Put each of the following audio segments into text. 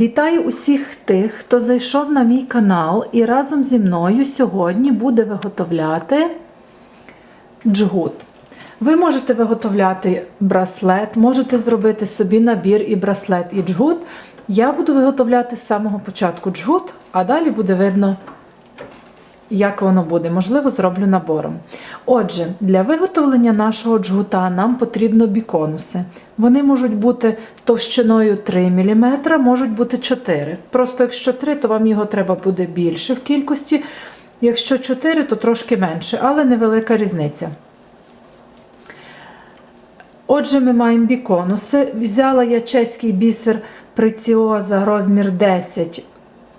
Вітаю усіх тих, хто зайшов на мій канал і разом зі мною сьогодні буде виготовляти джгут. Ви можете виготовляти браслет, можете зробити собі набір і браслет, і джгут. Я буду виготовляти з самого початку джгут, а далі буде видно, як воно буде. Можливо, зроблю набором. Отже, для виготовлення нашого джгута нам потрібно біконуси. Вони можуть бути товщиною 3 мм, можуть бути 4 Просто якщо 3, то вам його треба буде більше в кількості. Якщо 4, то трошки менше, але невелика різниця. Отже, ми маємо біконуси. Взяла я чеський бісер преціоза розмір 10,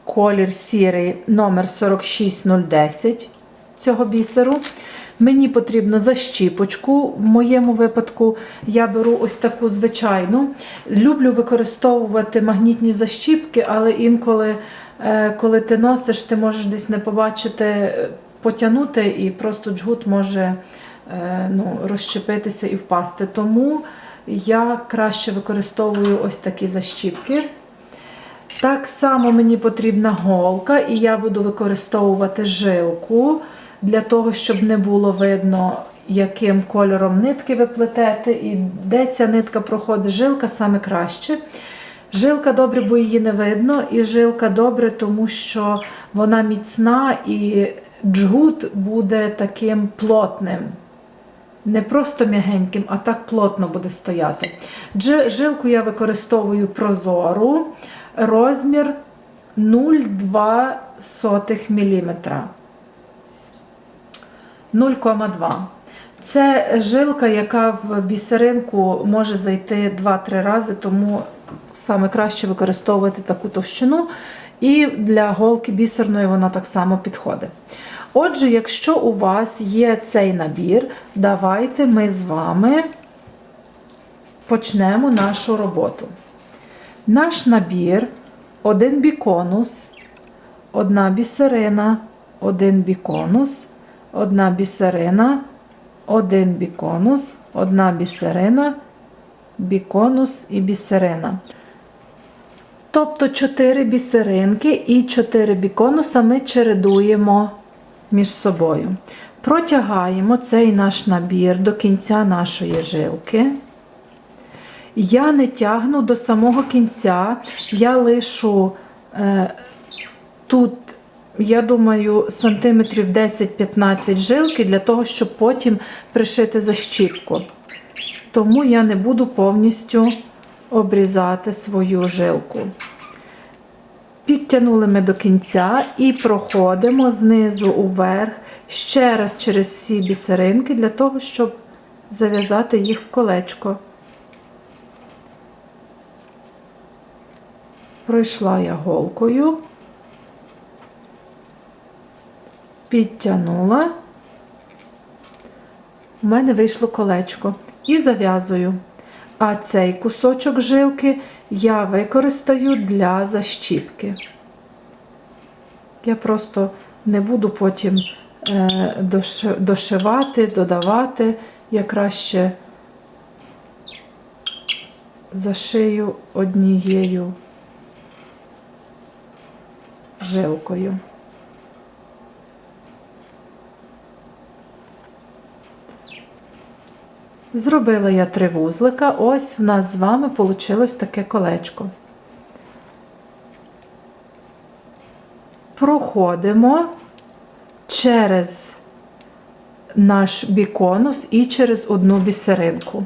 колір сірий, номер 46010 цього бісеру. Мені потрібно защіпочку. В моєму випадку я беру ось таку звичайну. Люблю використовувати магнітні защіпки, але інколи, е, коли ти носиш, ти можеш десь не побачити, е, потягнути, і просто джгут може е, ну, розщепитися і впасти. Тому я краще використовую ось такі защіпки. Так само мені потрібна голка, і я буду використовувати жилку для того, щоб не було видно, яким кольором нитки ви плетете, і де ця нитка проходить, жилка саме краще. Жилка добре, бо її не видно, і жилка добре, тому що вона міцна і джгут буде таким плотним. Не просто м'ягеньким, а так плотно буде стояти. Жилку я використовую прозору, розмір 0,2 мм. 0,2. Це жилка, яка в бісеринку може зайти 2-3 рази, тому саме краще використовувати таку товщину. І для голки бісерної вона так само підходить. Отже, якщо у вас є цей набір, давайте ми з вами почнемо нашу роботу. Наш набір один біконус, одна бісерина, один біконус, одна бісерина, один біконус, одна бісерина, біконус і бісерина. Тобто 4 бісеринки і 4 біконуса ми чередуємо між собою. Протягаємо цей наш набір до кінця нашої жилки. Я не тягну до самого кінця, я лишу е, тут, я думаю, сантиметрів 10-15 жилки для того, щоб потім пришити защіпку. Тому я не буду повністю обрізати свою жилку. Підтягнули ми до кінця і проходимо знизу уверх ще раз через всі бісеринки для того, щоб зав'язати їх в колечко. Пройшла я голкою, підтягнула, у мене вийшло колечко і зав'язую. А цей кусочок жилки я використаю для защіпки. Я просто не буду потім е, дошивати, додавати. Я краще зашию однією жилкою. Зробила я три вузлика, ось в нас з вами вийшло таке колечко. Проходимо через наш біконус і через одну бісеринку.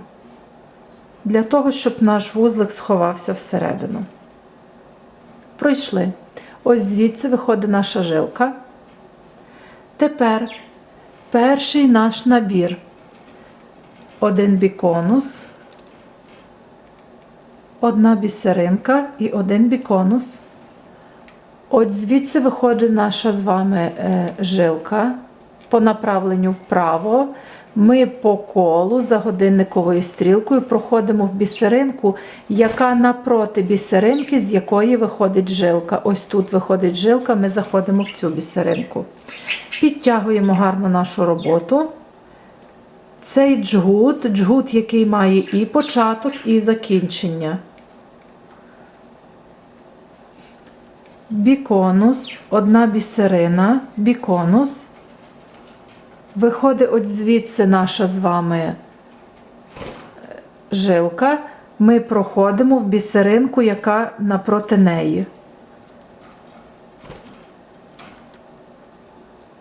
Для того, щоб наш вузлик сховався всередину. Пройшли. Ось звідси виходить наша жилка. Тепер перший наш набір один біконус, одна бісеринка і один біконус. От звідси виходить наша з вами е, жилка по направленню вправо. Ми по колу за годинниковою стрілкою проходимо в бісеринку, яка напроти бісеринки, з якої виходить жилка. Ось тут виходить жилка, ми заходимо в цю бісеринку. Підтягуємо гарно нашу роботу. Цей джгут, джгут, який має і початок, і закінчення. біконус, одна бісерина, біконус. Виходить от звідси наша з вами е, жилка. Ми проходимо в бісеринку, яка напроти неї.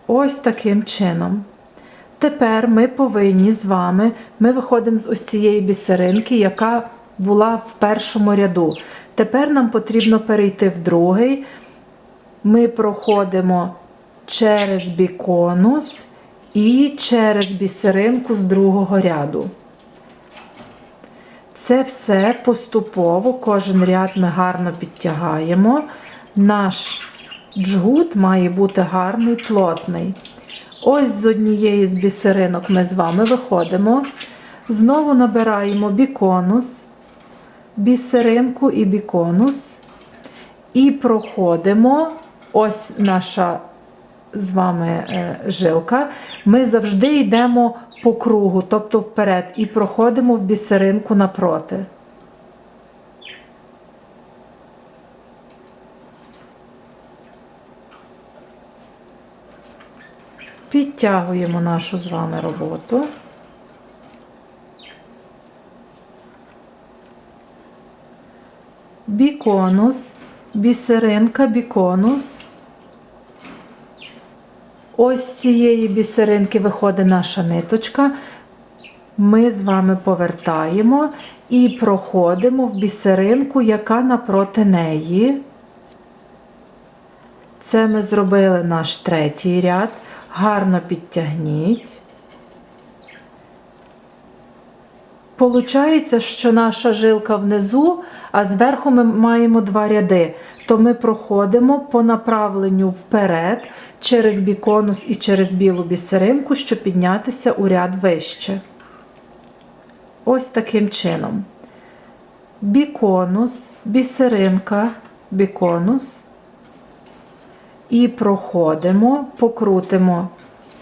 Ось таким чином. Тепер ми повинні з вами, ми виходимо з ось цієї бісеринки, яка була в першому ряду. Тепер нам потрібно перейти в другий. Ми проходимо через біконус і через бісеринку з другого ряду. Це все поступово, кожен ряд ми гарно підтягаємо. Наш джгут має бути гарний, плотний. Ось з однієї з бісеринок ми з вами виходимо. Знову набираємо біконус, бісеринку і біконус. І проходимо. Ось наша з вами е, жилка. Ми завжди йдемо по кругу, тобто вперед, і проходимо в бісеринку напроти. Підтягуємо нашу з вами роботу. Біконус, бісеринка, біконус. Ось з цієї бісеринки виходить наша ниточка. Ми з вами повертаємо і проходимо в бісеринку, яка напроти неї. Це ми зробили наш третій ряд. Гарно підтягніть. Получається, що наша жилка внизу, а зверху ми маємо два ряди. То ми проходимо по направленню вперед через біконус і через білу бісеринку, щоб піднятися у ряд вище. Ось таким чином. Біконус, бісеринка, біконус. І проходимо, покрутимо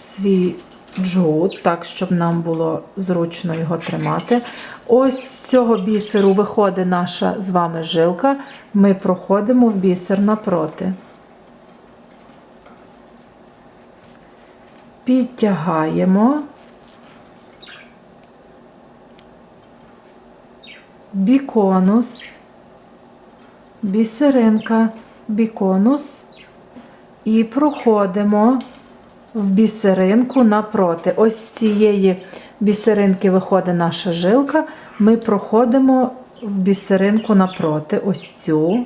свій джут, так, щоб нам було зручно його тримати. Ось з цього бісеру виходить наша з вами жилка. Ми проходимо в бісер напроти. Підтягаємо. Біконус, бісеринка, біконус і проходимо в бісеринку напроти. Ось з цієї бісеринки виходить наша жилка. Ми проходимо в бісеринку напроти, ось цю.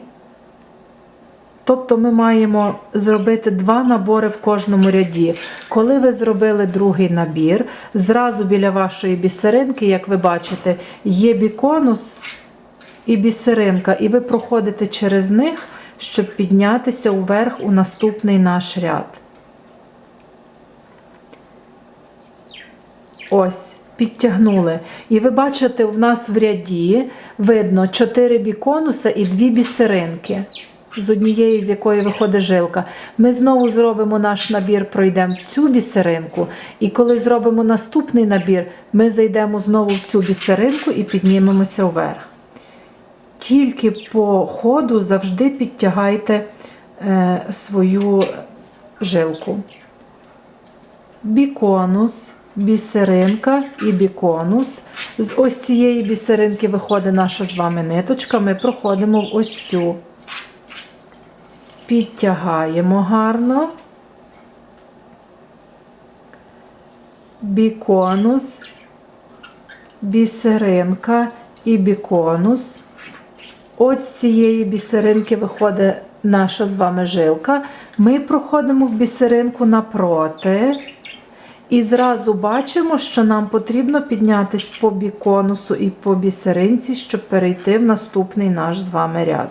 Тобто ми маємо зробити два набори в кожному ряді. Коли ви зробили другий набір, зразу біля вашої бісеринки, як ви бачите, є біконус і бісеринка, і ви проходите через них, щоб піднятися уверх у наступний наш ряд. Ось, підтягнули. І ви бачите, у нас в ряді видно 4 біконуса і 2 бісеринки, з однієї з якої виходить жилка. Ми знову зробимо наш набір, пройдемо в цю бісеринку. І коли зробимо наступний набір, ми зайдемо знову в цю бісеринку і піднімемося вверх. Тільки по ходу завжди підтягайте е, свою жилку. Біконус бісеринка і біконус. З ось цієї бісеринки виходить наша з вами ниточка. Ми проходимо в ось цю. Підтягаємо гарно. Біконус, бісеринка і біконус. Ось з цієї бісеринки виходить наша з вами жилка. Ми проходимо в бісеринку напроти. І зразу бачимо, що нам потрібно піднятися по біконусу і по бісеринці, щоб перейти в наступний наш з вами ряд.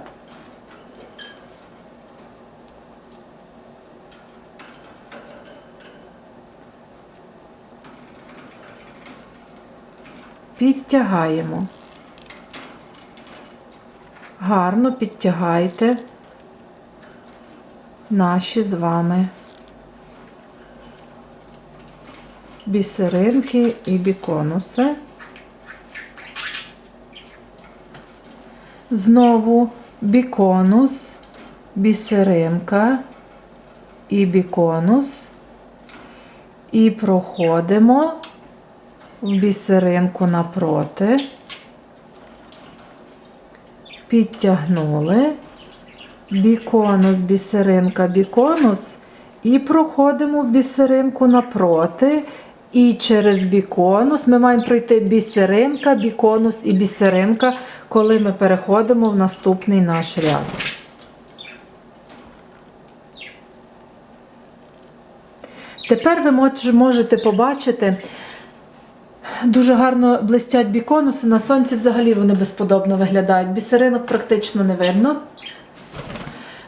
Підтягаємо. Гарно підтягайте наші з вами бісеринки і біконуси. Знову біконус, бісеринка і біконус. І проходимо в бісеринку напроти, підтягнули, біконус, бісеринка, біконус, і проходимо в бісеринку напроти. І через біконус ми маємо пройти бісеринка, біконус і бісеринка, коли ми переходимо в наступний наш ряд. Тепер ви можете побачити, дуже гарно блистять біконуси. На сонці взагалі вони безподобно виглядають. Бісеринок практично не видно.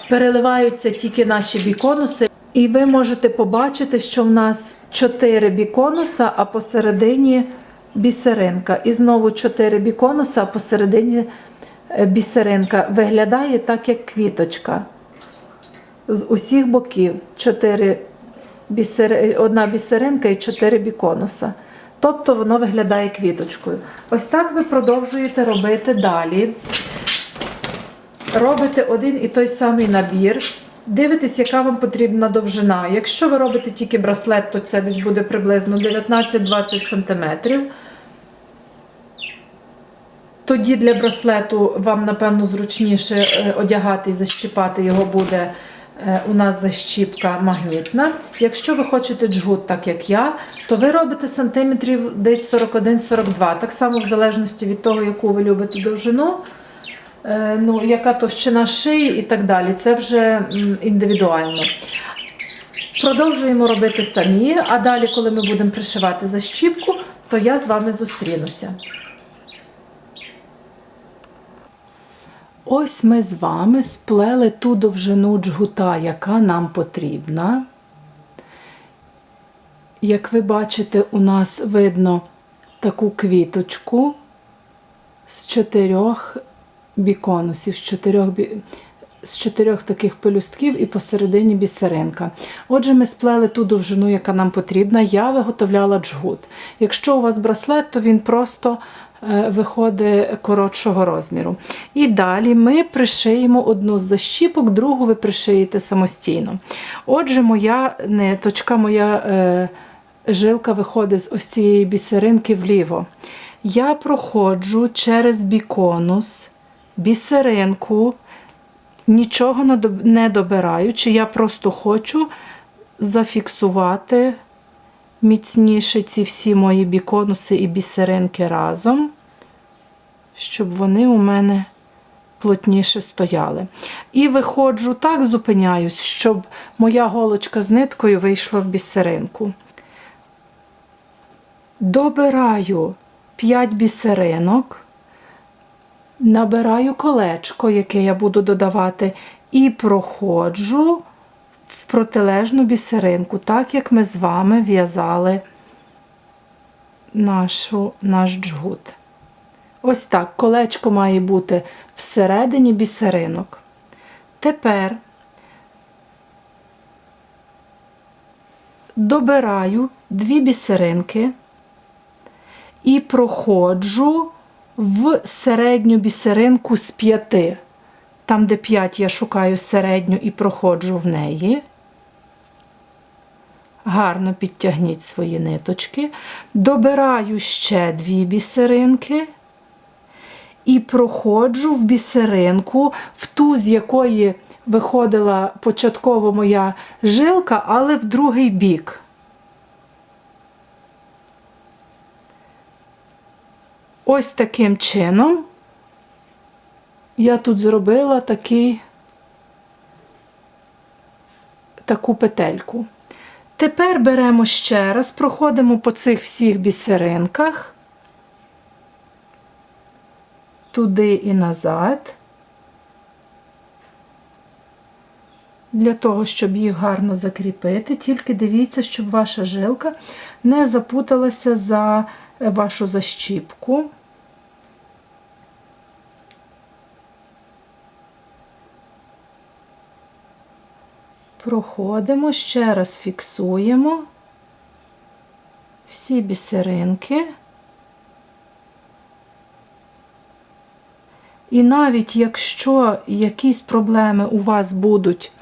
Переливаються тільки наші біконуси. І ви можете побачити, що в нас 4 біконуса, а посередині бісеринка. І знову 4 біконуса, а посередині е, бісеринка. Виглядає так, як квіточка. З усіх боків 4 бісери... одна бісеринка і 4 біконуса. Тобто воно виглядає квіточкою. Ось так ви продовжуєте робити далі. Робите один і той самий набір. Дивитесь, яка вам потрібна довжина. Якщо ви робите тільки браслет, то це десь буде приблизно 19-20 см. Тоді для браслету вам, напевно, зручніше е, одягати і защіпати його буде е, у нас защіпка магнітна. Якщо ви хочете джгут, так як я, то ви робите сантиметрів десь 41-42, так само в залежності від того, яку ви любите довжину, ну, яка товщина шиї і так далі. Це вже індивідуально. Продовжуємо робити самі, а далі, коли ми будемо пришивати защіпку, то я з вами зустрінуся. Ось ми з вами сплели ту довжину джгута, яка нам потрібна. Як ви бачите, у нас видно таку квіточку з чотирьох біконусів, з чотирьох, з чотирьох таких пелюстків і посередині бісеринка. Отже, ми сплели ту довжину, яка нам потрібна. Я виготовляла джгут. Якщо у вас браслет, то він просто е, виходить коротшого розміру. І далі ми пришиємо одну з защіпок, другу ви пришиєте самостійно. Отже, моя ниточка, моя е, жилка виходить з ось цієї бісеринки вліво. Я проходжу через біконус, бісеринку, нічого не добираючи, я просто хочу зафіксувати міцніше ці всі мої біконуси і бісеринки разом, щоб вони у мене плотніше стояли. І виходжу так, зупиняюсь, щоб моя голочка з ниткою вийшла в бісеринку. Добираю 5 бісеринок, набираю колечко, яке я буду додавати, і проходжу в протилежну бісеринку, так як ми з вами в'язали нашу, наш джгут. Ось так, колечко має бути всередині бісеринок. Тепер добираю дві бісеринки і проходжу в середню бісеринку з п'яти. Там, де 5, я шукаю середню і проходжу в неї. Гарно підтягніть свої ниточки. Добираю ще дві бісеринки і проходжу в бісеринку, в ту, з якої виходила початково моя жилка, але в другий бік. Ось таким чином я тут зробила такий, таку петельку. Тепер беремо ще раз, проходимо по цих всіх бісеринках, туди і назад, для того, щоб їх гарно закріпити. Тільки дивіться, щоб ваша жилка не запуталася за вашу защіпку. Проходимо, ще раз фіксуємо всі бісеринки. І навіть якщо якісь проблеми у вас будуть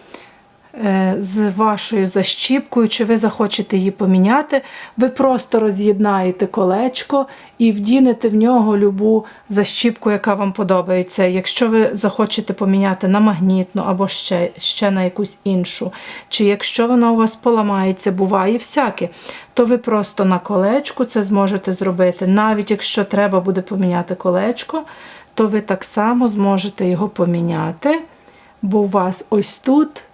з вашою защіпкою, чи ви захочете її поміняти, ви просто роз'єднаєте колечко і вдінете в нього любу защіпку, яка вам подобається. Якщо ви захочете поміняти на магнітну або ще, ще на якусь іншу, чи якщо вона у вас поламається, буває всяке, то ви просто на колечку це зможете зробити. Навіть якщо треба буде поміняти колечко, то ви так само зможете його поміняти, бо у вас ось тут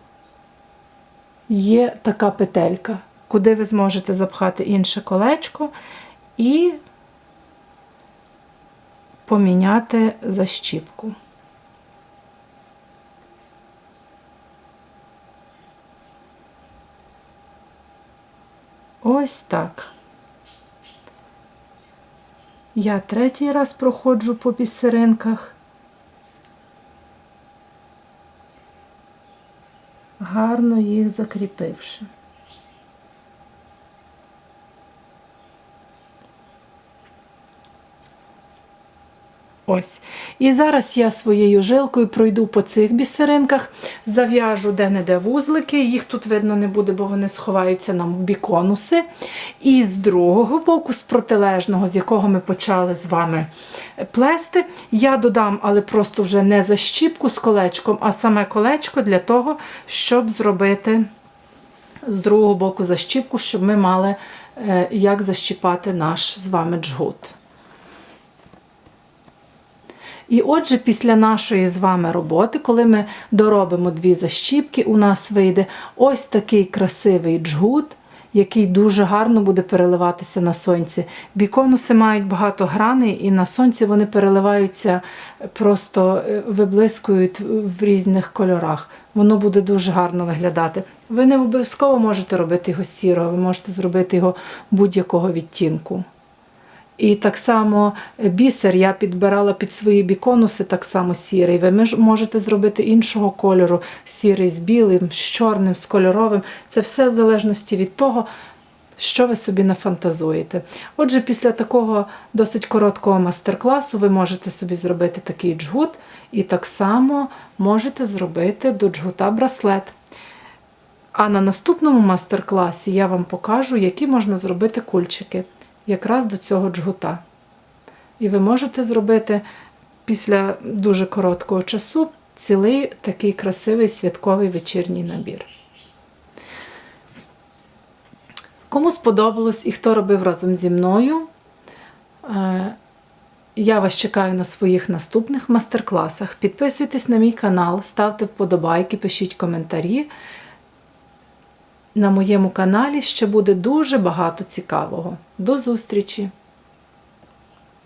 є така петелька, куди ви зможете запхати інше колечко і поміняти защіпку. Ось так. Я третій раз проходжу по бісеринках. Гарно їх закріпивши. Ось. І зараз я своєю жилкою пройду по цих бісеринках, зав'яжу де-не-де вузлики, їх тут видно не буде, бо вони сховаються нам в біконуси. І з другого боку, з протилежного, з якого ми почали з вами плести, я додам, але просто вже не защіпку з колечком, а саме колечко для того, щоб зробити з другого боку защіпку, щоб ми мали е, як защіпати наш з вами джгут. І отже, після нашої з вами роботи, коли ми доробимо дві защіпки, у нас вийде ось такий красивий джгут, який дуже гарно буде переливатися на сонці. Біконуси мають багато граней, і на сонці вони переливаються, просто е, виблискують в різних кольорах. Воно буде дуже гарно виглядати. Ви не обов'язково можете робити його сірого, ви можете зробити його будь-якого відтінку. І так само бісер я підбирала під свої біконуси, так само сірий. Ви можете зробити іншого кольору: сірий з білим, з чорним, з кольоровим. Це все в залежності від того, що ви собі нафантазуєте. Отже, після такого досить короткого мастер-класу ви можете собі зробити такий джгут, і так само можете зробити до джгута браслет. А на наступному мастер-класі я вам покажу, які можна зробити кульчики якраз до цього джгута. І ви можете зробити після дуже короткого часу цілий такий красивий святковий вечірній набір. Кому сподобалось і хто робив разом зі мною, е, я вас чекаю на своїх наступних мастер-класах. Підписуйтесь на мій канал, ставте вподобайки, пишіть коментарі. На моєму каналі ще буде дуже багато цікавого. До зустрічі!